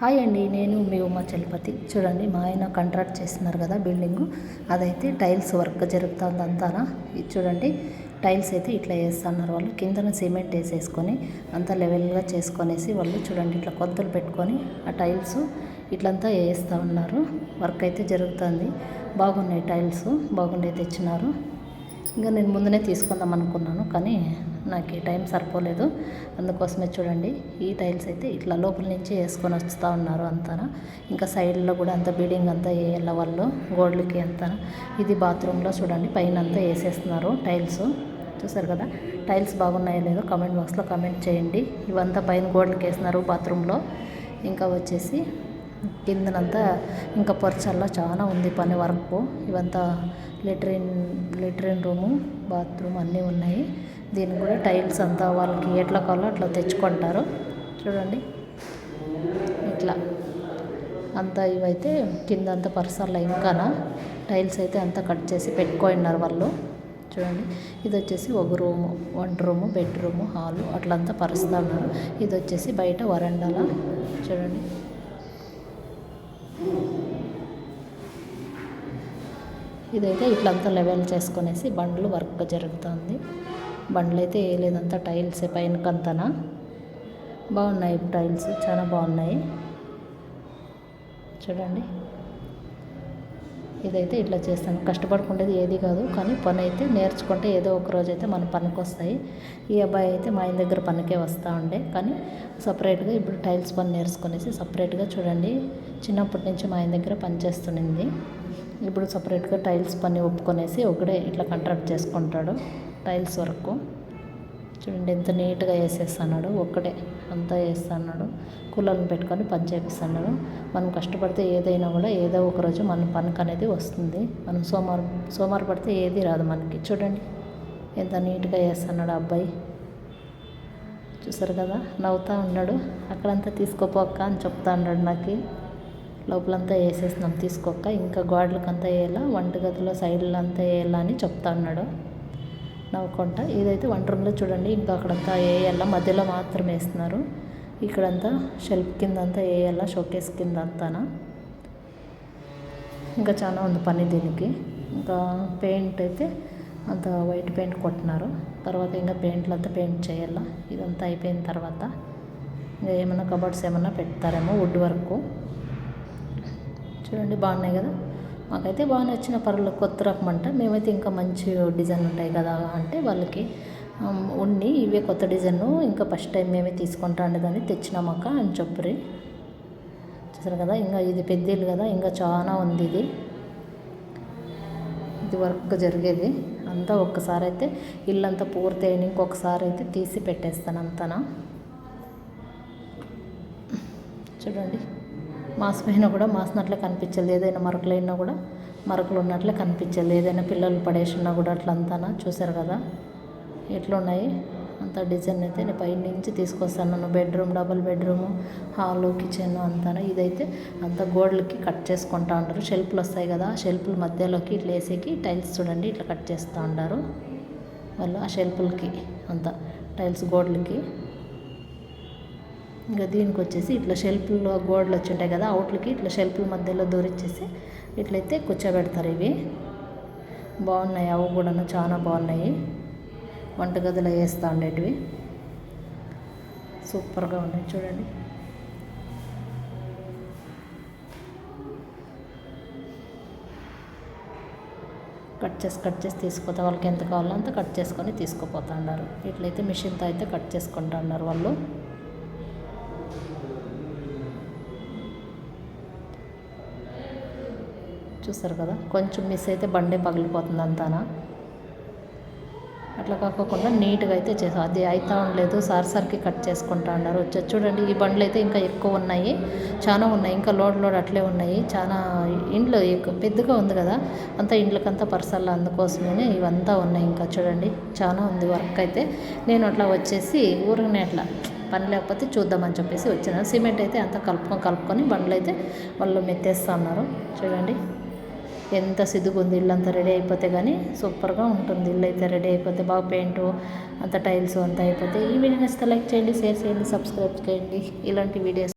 Hi అండి నేను మీ ఉమా చలపతి. చూడండి మా ఆయన కాంట్రాక్ట్ చేస్తున్నారు కదా బిల్డింగు. అదైతే టైల్స్ వర్క్ జరుగుతుంది అంతానా? ఇది చూడండి టైల్స్ అయితే ఇట్లా వేస్తున్నారు వాళ్ళు. కిందన సిమెంట్ వేసేసుకొని అంతా లెవెల్గా చేసుకొనేసి వాళ్ళు చూడండి ఇట్లా కొత్తలు పెట్టుకొని ఆ టైల్స్ ఇట్లంతా వేస్తూ ఉన్నారు. వర్క్ అయితే జరుగుతుంది. బాగున్నాయి టైల్స్ బాగుండే తెచ్చినారు. ఇంకా నేను ముందునే తీసుకుందాం అనుకున్నాను కానీ నాకు ఈ టైం సరిపోలేదు. అందుకోసమే చూడండి ఈ టైల్స్ అయితే ఇట్లా లోపల నుంచి వేసుకొని వస్తూ ఉన్నారు అంతా ఇంకా సైడ్లో కూడా అంత బిల్డింగ్ అంతా వేయాల వాళ్ళు గోడలకి అంతా ఇది బాత్రూంలో చూడండి పైన అంతా వేసేస్తున్నారు టైల్స్. చూసారు కదా టైల్స్ బాగున్నాయో లేదో కమెంట్ బాక్స్లో కమెంట్ చేయండి. ఇవంతా పైన గోడలకి వేసినారు బాత్రూంలో. ఇంకా వచ్చేసి కిందనంతా ఇంకా పొరచల్లా చాలా ఉంది పని వర్క్. ఇవంతా లెట్రిన్ లెట్రిన్ రూము బాత్రూమ్ అన్నీ ఉన్నాయి. దీనికి కూడా టైల్స్ అంతా వాళ్ళకి ఎట్లా కావాలో అట్లా తెచ్చుకుంటారు. చూడండి. ఇట్లా. అంతా ఇవైతే కింద అంతా పర్సర్లు ఇంకానా. టైల్స్ అయితే అంతా కట్ చేసి పెట్టుకున్నారు వాళ్ళు. చూడండి. ఇది వచ్చేసి ఒక రూము వంట రూము బెడ్రూము హాలు అట్లంతా పరుస్తూ ఉన్నారు. ఇది వచ్చేసి బయట వరండాల. చూడండి. ఇదైతే ఇట్లంతా లెవెల్ చేసుకునేసి బండ్లు వర్క్ జరుగుతుంది. బండ్లు అయితే వేయలేదంతా టైల్స్ పైన కంతన? బాగున్నాయి టైల్స్ చాలా బాగున్నాయి. చూడండి. ఇదైతే ఇట్లా చేస్తాను కష్టపడుకుండేది ఏది కాదు కానీ పని అయితే నేర్చుకుంటే ఏదో ఒక రోజు అయితే మన పనికి వస్తాయి ఈ అబ్బాయి అయితే మా ఆయన దగ్గర పనికే వస్తూ ఉండే కానీ సపరేట్గా ఇప్పుడు టైల్స్ పని నేర్చుకునేసి సపరేట్గా చూడండి. చిన్నప్పటి నుంచి మా ఆయన దగ్గర పని చేస్తుండింది. ఇప్పుడు సపరేట్గా టైల్స్ పని ఒప్పుకొనేసి ఒకడే ఇట్లా కాంట్రాక్ట్ చేసుకుంటాడు టైల్స్ వరకు. చూడండి ఎంత నీట్గా వేసేస్తున్నాడు ఒక్కడే అంతా వేస్తున్నాడు. కూలర్ని పెట్టుకొని పని చేపిస్తున్నాడు. మనం కష్టపడితే ఏదైనా కూడా ఏదో ఒక రోజు మన పనికి అనేది వస్తుంది. మనం సోమవారం సోమవారం పడితే ఏది రాదు మనకి. చూడండి ఎంత నీట్గా వేస్తున్నాడు అబ్బాయి. చూసారు కదా? నవ్వుతూ ఉన్నాడు. అక్కడంతా తీసుకోపోక్క అని చెప్తా ఉన్నాడు నాకు. లోపలంతా వేసేసినాం. తీసుకోక ఇంకా గోడలకంతా వేయాలా? వంటగదిలో సైడ్లో అంతా వేయాలా అని చెప్తా ఉన్నాడు. నవ్వుకుంటా ఇదైతే వంట రూమ్లో చూడండి ఇంకా అక్కడంతా వేయాల? మధ్యలో మాత్రం వేస్తున్నారు. ఇక్కడంతా షెల్ఫ్ కింద అంతా వేయాల? షోకేస్ కింద అంతానా ఇంకా చాలా ఉంది పని దీనికి. ఇంకా పెయింట్ అయితే అంత వైట్ పెయింట్ కొట్టినారు. తర్వాత ఇంకా పెయింట్లు అంతా పెయింట్ చేయాలా? ఇదంతా అయిపోయిన తర్వాత ఇంకా ఏమైనా కబర్డ్స్ ఏమైనా పెడతారేమో వుడ్ వర్క్. చూడండి బాగున్నాయి కదా. మాకైతే బాగా నచ్చిన పర్వాలేదు కొత్త రకం అంట. మేమైతే ఇంకా మంచి డిజైన్ ఉంటాయి కదా అంటే వాళ్ళకి ఉండి ఇవే కొత్త డిజైన్ ఇంకా ఫస్ట్ టైం మేమే తీసుకుంటా అండి దాన్ని తెచ్చినామక్క అని చెప్పరి. చూసారు కదా ఇంకా ఇది పెద్దలు కదా ఇంకా చాలా ఉంది ఇది. ఇది వర్క్ జరిగేది. అంతా ఒక్కసారి అయితే ఇల్లంతా పూర్తి అయిన ఇంకొకసారి అయితే తీసి పెట్టేస్తాను అంతనా. చూడండి. మాస్ కూడా మాసినట్లే కనిపించలేదు. ఏదైనా మరకలు అయినా కూడా మరకలు ఉన్నట్లే కనిపించలేదు. ఏదైనా పిల్లలు పడేసినా కూడా అట్లంతానా? చూసారు కదా? ఎట్లున్నాయి? అంత డిజైన్ అయితే నేను పై నుంచి తీసుకొస్తాను. Bedroom double bedroom hall kitchen అంతా ఇదైతే అంత గోడలకి కట్ చేసుకుంటా ఉంటారు. షెల్ఫ్లు వస్తాయి కదా షెల్ఫ్ల మధ్యలోకి ఇట్లా వేసేకి టైల్స్ చూడండి ఇట్లా కట్ చేస్తూ ఉంటారు. వాళ్ళు ఆ షెల్ఫ్లకి అంత టైల్స్ గోడలకి. ఇంకా దీనికి వచ్చేసి ఇట్లా షెల్ఫ్లో గోడలు వచ్చి ఉంటాయి కదా అవుట్లకి ఇట్లా షెల్ఫ్ల మధ్యలో దూరిచ్చేసి ఇట్లయితే కూర్చోబెడతారు ఇవి. బాగున్నాయి అవి కూడా చాలా బాగున్నాయి. వంటగదిలో వేస్తూ ఉండేటివి. సూపర్గా ఉన్నాయి చూడండి. కట్ చేసి కట్ చేసి తీసుకుపోతా వాళ్ళకి ఎంత కావాలో అంత కట్ చేసుకొని తీసుకుపోతా ఉన్నారు ఇట్లయితే మిషన్తో అయితే కట్ చేసుకుంటా ఉన్నారు వాళ్ళు. చూస్తారు కదా కొంచెం మిస్ అయితే బండే పగిలిపోతుంది అంతానా? అట్లా కాకుండా నీట్గా అయితే చేసాం అది అవుతా ఉండలేదు సార్ సార్కి కట్ చేసుకుంటా ఉన్నారు వచ్చి చూడండి ఈ బండ్లు అయితే ఇంకా ఎక్కువ ఉన్నాయి చాలా ఉన్నాయి ఇంకా లోడ్ లోడ్ అట్లే ఉన్నాయి. చాలా ఇండ్లు ఎక్కువ పెద్దగా ఉంది కదా అంతా ఇండ్లకంతా పర్సల్ అందుకోసమే ఇవంతా ఉన్నాయి ఇంకా చూడండి. చాలా ఉంది వర్క్ అయితే. నేను అట్లా వచ్చేసి ఊరికనే అట్లా పని లేకపోతే చూద్దామని చెప్పేసి వచ్చిన. సిమెంట్ అయితే అంతా కలుపుకొని కలుపుకొని బండ్లు అయితే వాళ్ళు మెత్తేస్తా ఉన్నారు చూడండి. ఎంత సిద్ధుగా ఉంది ఇల్లు అంతా రెడీ అయిపోతే కానీ సూపర్గా ఉంటుంది. ఇల్లు అయితే రెడీ అయిపోతే బాగా పెయింట్ అంత టైల్స్ అంతా అయిపోతే ఈ వీడియో నచ్చితే లైక్ చేయండి షేర్ చేయండి సబ్స్క్రైబ్ చేయండి. ఇలాంటి వీడియోస్